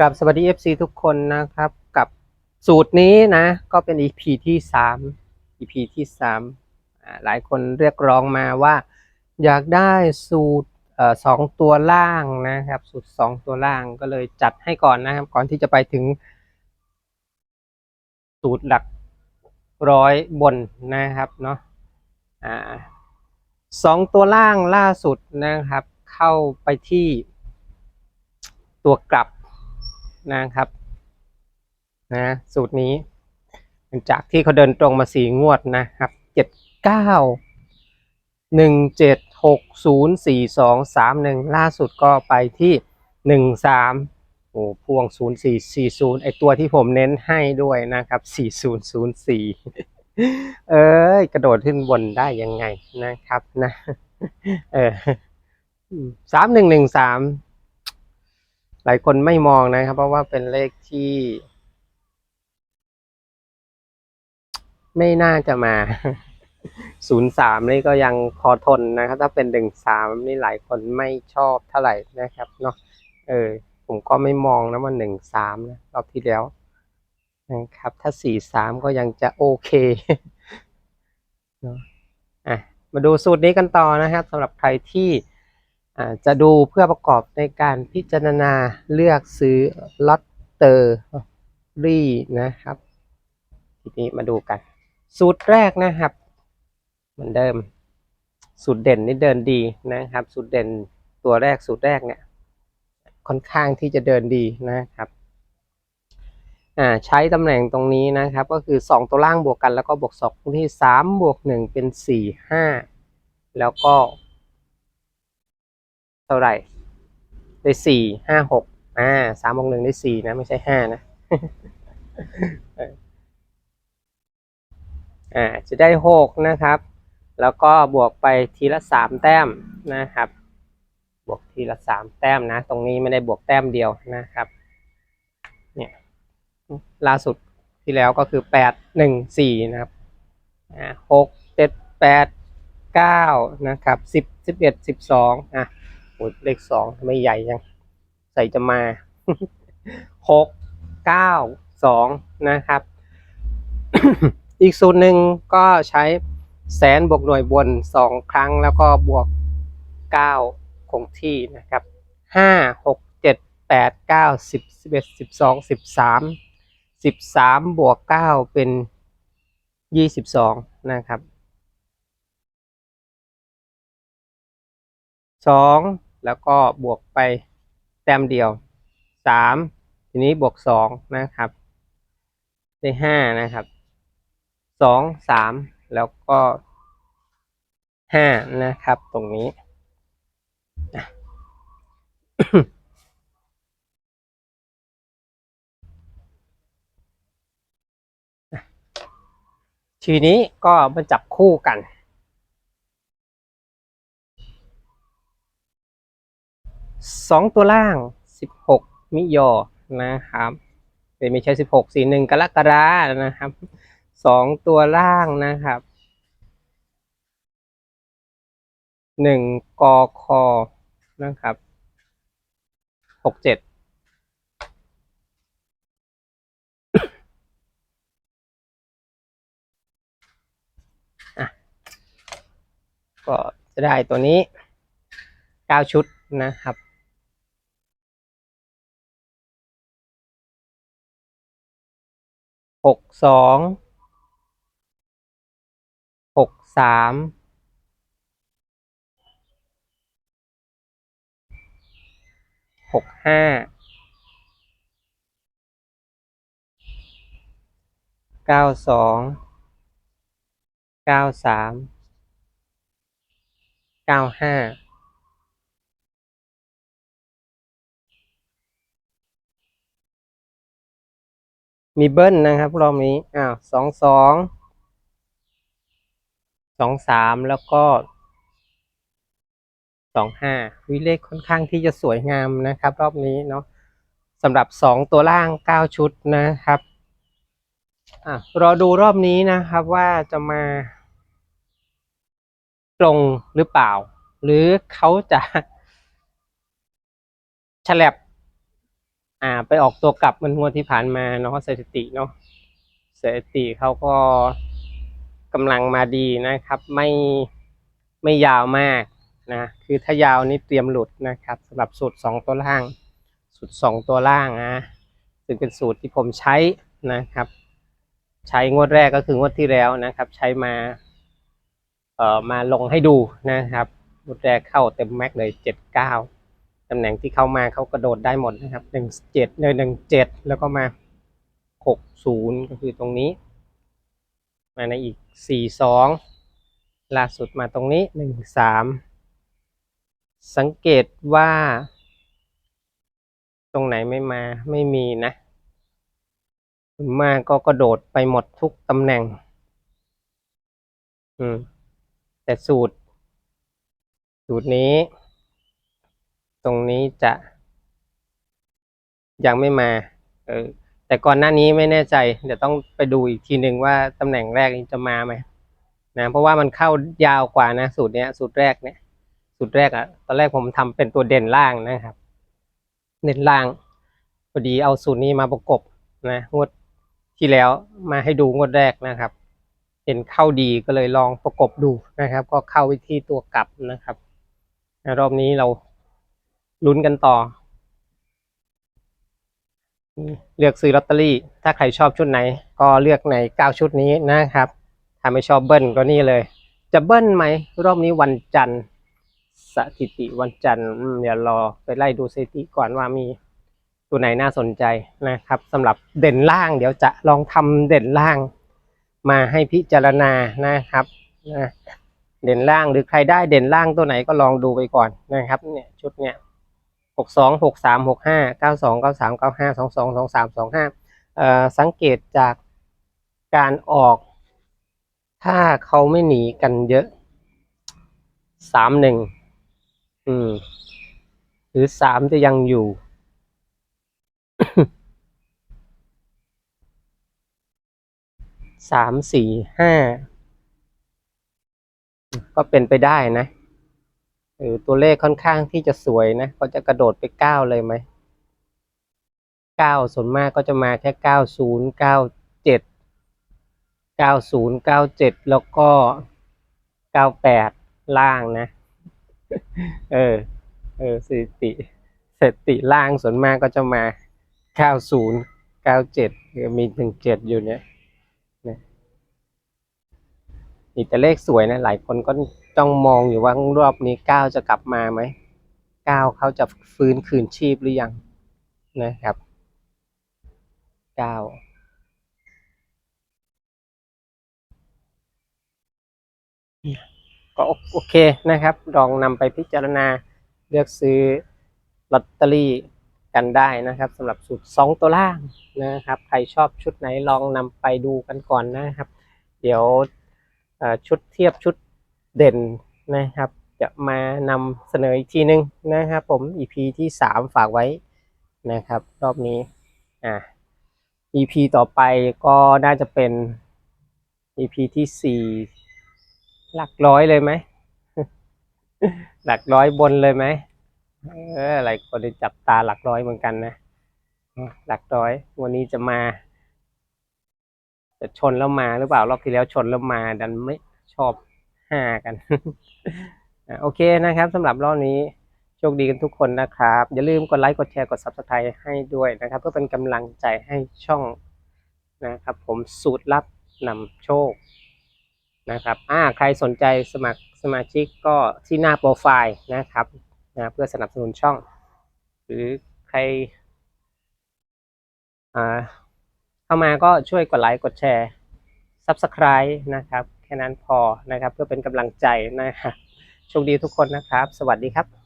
กับสวัสดี FC ทุกคนนะครับ กับสูตรนี้นะ ก็เป็น EP ที่สาม EP ที่สามหลายคนเรียกร้องมาว่า อยากได้สูตรสองตัวล่างนะครับ สูตรสองตัวล่างก็เลยจัดให้ก่อนนะครับ ก่อนที่จะไปถึง สูตรหลักร้อยบนนะครับเนาะอ่าสองตัวล่างล่าสุดนะครับ เข้าไปที่ตัวกลับ นะครับ นะ สูตรนี้จากที่เขาเดินตรงมาสี่งวดนะครับเจ็ดเก้าหนึ่งเจ็ดหกศูนย์สี่สองสามหนึ่งล่าสุดก็ไปที่หนึ่งสามโอ้พวงศูนย์สี่สี่ศูนย์ไอตัวที่ผมเน้นให้ด้วยนะครับสี่ศูนย์ศูนย์สี่เอ้ย กระโดดขึ้นบนได้ยังไงนะครับนะ เออสามหนึ่งหนึ่งสาม หลายคนไม่มองนะครับ เพราะว่าเป็นเลขที่ ไม่น่าจะมาศูนย์สามนี่ก็ยังพอทนนะครับ ถ้าเป็นหนึ่งสามนี่หลายคนไม่ชอบเท่าไหร่นะครับเนาะเออ ผมก็ไม่มองนะว่าหนึ่งสามนะรอบที่แล้วนะครับ ถ้าสี่สามก็ยังจะโอเคเนาะอะมาดูสูตรนี้กันต่อนะครับสำหรับใครที่ จะดูเพื่อประกอบในการพิจารณาเลือกซื้อลอตเตอรี่นะครับ ทีนี้มาดูกัน สูตรแรกนะครับ เหมือนเดิม สูตรเด่นนี่เดินดีนะครับ สูตรเด่นตัวแรกสูตรแรกเนี่ย ค่อนข้างที่จะเดินดีนะครับใช้ตำแหน่งตรงนี้นะครับ ก็คือ 2 ตัวล่างบวกกันแล้วก็บวก2ที่ 3 บวก 1 เป็น 4 5 แล้วก็ เท่าไหร่ ได้สี่ห้าหกอ่าสามบวกหนึ่งได้สี่นะ ไม่ใช่ห้านะอ่าจะได้หกนะครับ แล้วก็บวกไปทีละสามแต้มนะครับ บวกทีละสามแต้มนะ ตรงนี้ไม่ได้บวกแต้มเดียวนะครับ เนี่ยล่าสุดที่แล้วก็คือแปดหนึ่งสี่นะครับอ่าหกเจ็ดแปดเก้านะครับสิบสิบเอ็ดสิบสองอะ โอ้เลขสองทำไมใหญ่ยัง ใส่จะมาหกเก้าสองนะครับ อีกสูตรหนึ่งก็ใช้แสนบวกหน่วยบนสองครั้งแล้วก็บวกเก้าคงที่นะครับห้าหกเจ็ดแปดเก้าสิบสิบเอ็ดสิบสองสิบสามสิบสามบวกเก้าเป็นยี่สิบสองนะครับสอง แล้วก็บวกไปแต้มเดียวสามทีนี้บวกสองนะครับ ได้ห้านะครับสองสามแล้วก็ห้านะครับตรงนี้ ทีนี้ก็มาจับคู่กัน สองตัวล่างสิบหกมิโยนะครับเป็นไม่ใช่สิบหกสี่หนึ่งกรกฎานะครับสองตัวล่างนะครับหนึ่งกอคอนะครับหกเจ็ดอะก็จะได้ตัวนี้เก้าชุดนะครับ หกสองหกสามหกห้าเก้าสองเก้าสามเก้าห้า มีเบิ้ลนะครับรอบนี้อ้าวสองสองสองสามแล้วก็สองห้าวิเลขค่อนข้างที่จะสวยงามนะครับ รอบนี้เนาะสำหรับสองตัวล่างเก้าชุดนะครับอะรอดูรอบนี้นะครับว่าจะมา ตรงหรือเปล่า หรือเขาจะฉลับ อ่า ไปออกตัวกลับมันงวดที่ผ่านมาเนาะสถิติเนาะสถิติเขาก็กำลังมาดีนะครับ ไม่ไม่ยาวมากนะ คือถ้ายาวนี่เตรียมหลุดนะครับสำหรับสูตรสองตัวล่าง สูตรสองตัวล่างนะซึ่งเป็นสูตรที่ผมใช้นะครับ ใช้งวดแรกก็คืองวดที่แล้วนะครับ ใช้มาเอ่อมาลงให้ดูนะครับงวดแรกเข้าเต็มแม็กเลยเจ็ดเก้า ตำแหน่งที่เข้ามาเขากระโดดได้หมดนะครับหนึ่งเจ็ดเลยหนึ่งเจ็ดแล้วก็มาหกศูนย์ก็คือตรงนี้ มาในอีกสี่สองล่าสุดมาตรงนี้หนึ่งสามสังเกตว่า ตรงไหนไม่มาไม่มีนะส่วนมากก็กระโดดไปหมดทุกตำแหน่ง อืม แต่สูตร สูตรนี้ ตรงนี้จะ ยังไม่มาเออแต่ก่อนหน้านี้ไม่แน่ใจ เดี๋ยวต้องไปดูอีกทีหนึ่งว่าตำแหน่งแรกนี้จะมาไหมนะเพราะว่ามันเข้ายาวกว่านะ สูตรเนี้ย สูตรแรกเนี่ยสูตรแรกอะตอนแรกผมทำเป็นตัวเด่นล่างนะครับ เด่นล่างพอดีเอาสูตรนี้มาประกบนะงวดที่แล้วมาให้ดูงวดแรกนะครับ เห็นเข้าดีก็เลยลองประกบดูนะครับ ก็เข้าไปที่ตัวกลับนะครับรอบนี้เรา ลุ้นกันต่อ เลือกซื้อลอตเตอรี่ ถ้าใครชอบชุดไหน ก็เลือกในเก้าชุดนี้นะครับ ถ้าไม่ชอบเบิ้ลก็นี่เลย จะเบิ้ลไหม รอบนี้วันจันทร์ สถิติวันจันทร์อืมเดี๋ยวรอไปไล่ดูสถิติก่อนว่ามีตัวไหนน่าสนใจนะครับสำหรับเด่นล่าง เดี๋ยวจะลองทำเด่นล่าง มาให้พิจารณานะครับนะเด่นล่างหรือใครได้เด่นล่างตัวไหนก็ลองดูไปก่อนนะครับเนี่ยชุดเนี้ย หกสองหกสามหกห้าเก้าสองเก้าสามเก้าห้าสองสองสองสามสองห้าสังเกตจากการออก ถ้าเขาไม่หนีกันเยอะสามหนึ่งอืมหรือสามจะยังอยู่สามสี่ห้าก็เป็นไปได้นะ เออตัวเลขค่อนข้างที่จะสวยนะก็จะกระโดดไปเก้าเลยไหมเก้าส่วนมากก็จะมาแค่เก้าศูนย์เก้าเจ็ดเก้าศูนย์เก้าเจ็ดแล้วก็เก้าแปดล่างนะ เออ เออสถิติสถิติล่างส่วนมากก็จะมาเก้าศูนย์เก้าเจ็ดมีถึงเจ็ดอยู่เนี่ยนี่แต่เลขสวยนะ หลายคนก็ จ้องมองอยู่ว่ารอบนี้ก้าวจะกลับมาไหมก้าวเขาจะฟื้นคืนชีพหรือยังนะครับก้าวก็โอเคนะครับ ลองนำไปพิจารณาเลือกซื้อลอตเตอรี่กันได้นะครับสำหรับสูตรสองตัวล่างนะครับ ใครชอบชุดไหนลองนำไปดูกันก่อนนะครับ เดี๋ยวชุดเทียบชุด เด่นนะครับ จะมานำเสนออีกทีนึงนะครับ ผม EP ที่สามฝากไว้นะครับ รอบนี้อ่า EP ต่อไปก็น่าจะเป็น EP ที่สี่หลักร้อยเลยไหมหลักร้อยบนเลยไหมเออหลายคนได้จับตาหลักร้อยเหมือนกันนะหลักร้อย วันนี้จะมาจะชนแล้วมาหรือเปล่ารอบที่แล้วชนแล้วมาดันไม่ชอบ ห้ากันโอเคนะครับสำหรับรอบนี้โชคดีกันทุกคนนะครับ อย่าลืมกดไลค์กดแชร์กด subscribe ให้ด้วยนะครับ เพื่อเป็นกำลังใจให้ช่องนะครับผมสูตรลับนำโชคนะครับอ่าใครสนใจสมัครสมาชิกก็ที่หน้าโปรไฟล์นะครับนะเพื่อสนับสนุนช่อง หรือใครเข้ามาก็ช่วยกดไลค์กดแชร์ Subscribe นะครับ แค่นั้นพอนะครับ เพื่อเป็นกำลังใจนะครับโชคดีทุกคนนะครับ สวัสดีครับ